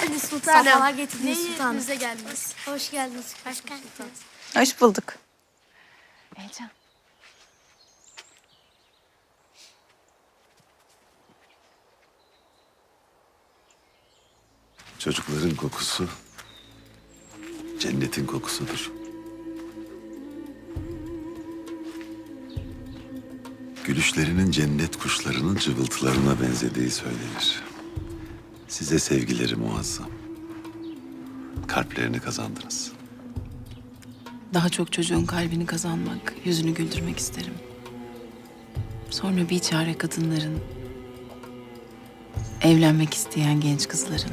geldiniz sultanım. Safalar getirdiniz sultanım. yerinize geldiniz. Hoş geldiniz. Hoş geldiniz. Hoş bulduk. Heyecan. Çocukların kokusu cennetin kokusudur. Gülüşlerinin cennet kuşlarının cıvıltılarına benzediği söylenir. Size sevgileri muazzam. Kalplerini kazandınız. Daha çok çocuğun kalbini kazanmak, yüzünü güldürmek isterim. Sonra bir çare kadınların, evlenmek isteyen genç kızların,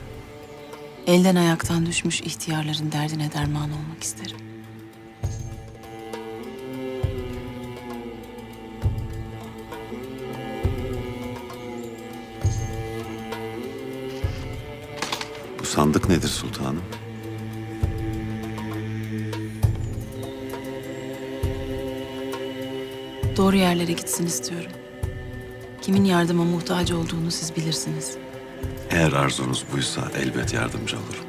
elden ayaktan düşmüş ihtiyarların derdine derman olmak isterim. Sandık nedir sultanım? Doğru yerlere gitsin istiyorum. Kimin yardıma muhtaç olduğunu siz bilirsiniz. Eğer arzunuz buysa elbet yardımcı olurum.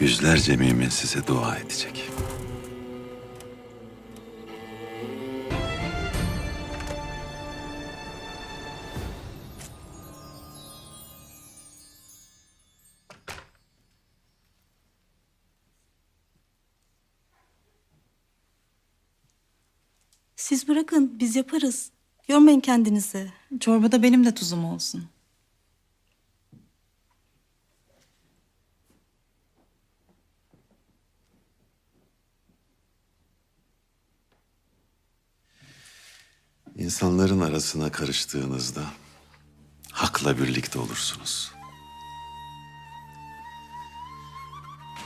Yüzlerce mümin size dua edecek. Siz bırakın, biz yaparız. Yormayın kendinizi. Çorbada benim de tuzum olsun. İnsanların arasına karıştığınızda hakla birlikte olursunuz.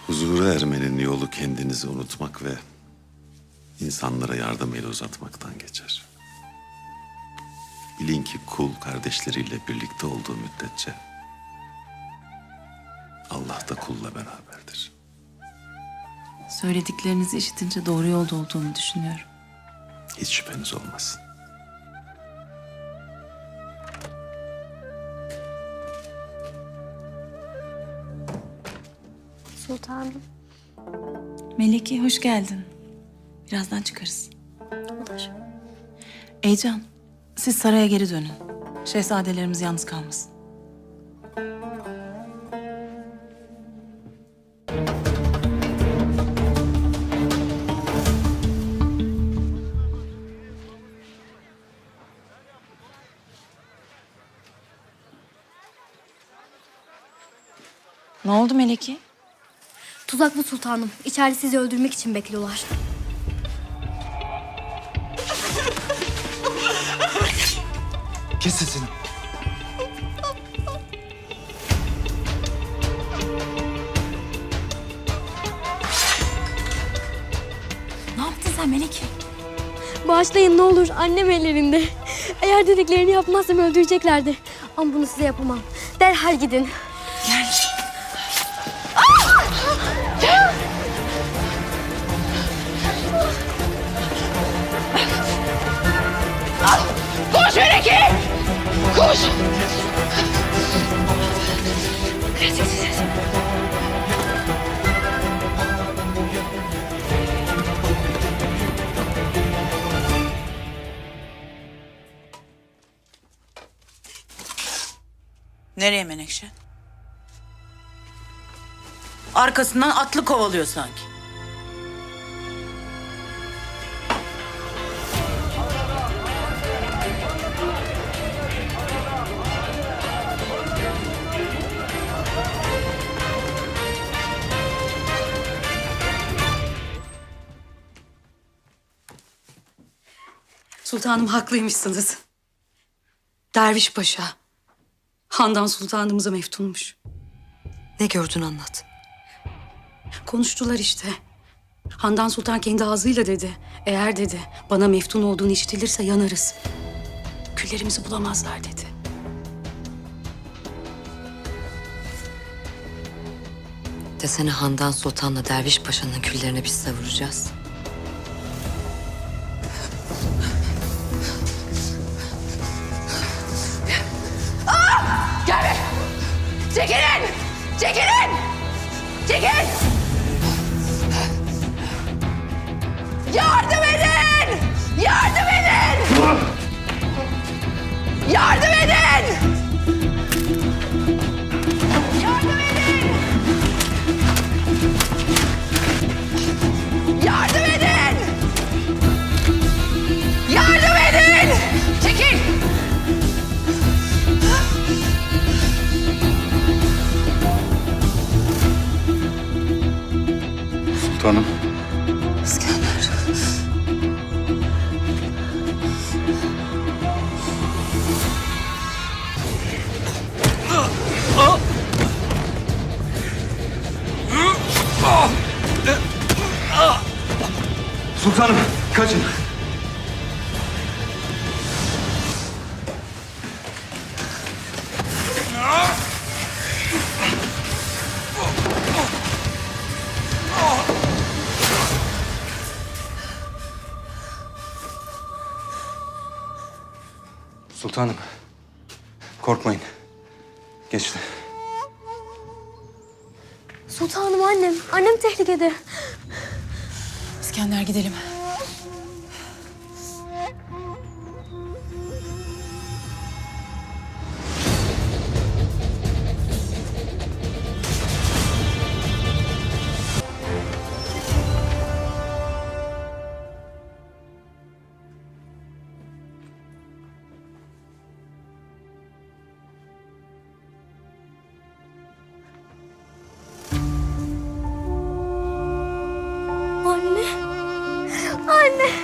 Huzura ermenin yolu kendinizi unutmak ve insanlara yardım eli uzatmaktan geçer. Bilin ki kul kardeşleriyle birlikte olduğu müddetçe Allah da kulla beraberdir. Söylediklerinizi işitince doğru yolda olduğumu düşünüyorum. Hiç şüpheniz olmasın. Sultanım. Meleki hoş geldin. Birazdan çıkarız. Eycan, siz saraya geri dönün. Şehzadelerimiz yalnız kalmasın. Ne oldu Meleki? Tuzaklı sultanım. İçeride sizi öldürmek için bekliyorlar. Kes sesini. Ne yaptın sen Meleki? Bağışlayın ne olur. Annem ellerinde. Eğer dediklerini yapmazsam öldüreceklerdi. Ama bunu size yapamam. Derhal gidin. Gel. Koş Meleki! Koş! Nereye Menekşe? Arkasından atlı kovalıyor sanki. Sultanım haklıymışsınız. Derviş Paşa, Handan Sultanımıza meftunmuş. Ne gördün anlat. Konuştular işte. Handan Sultan kendi ağzıyla dedi. Eğer dedi bana meftun olduğunu işitilirse yanarız. Küllerimizi bulamazlar dedi. Desene Handan Sultan'la Derviş Paşa'nın küllerini biz savuracağız. Çekilin! Çekilin! Çekil! Yardım edin! Yardım edin! Yardım edin! Sultanım. İskender. Sultanım kaçın. Sultanım. Korkmayın. Geçti. Sultanım annem. Annem tehlikede. İskender gidelim. あ。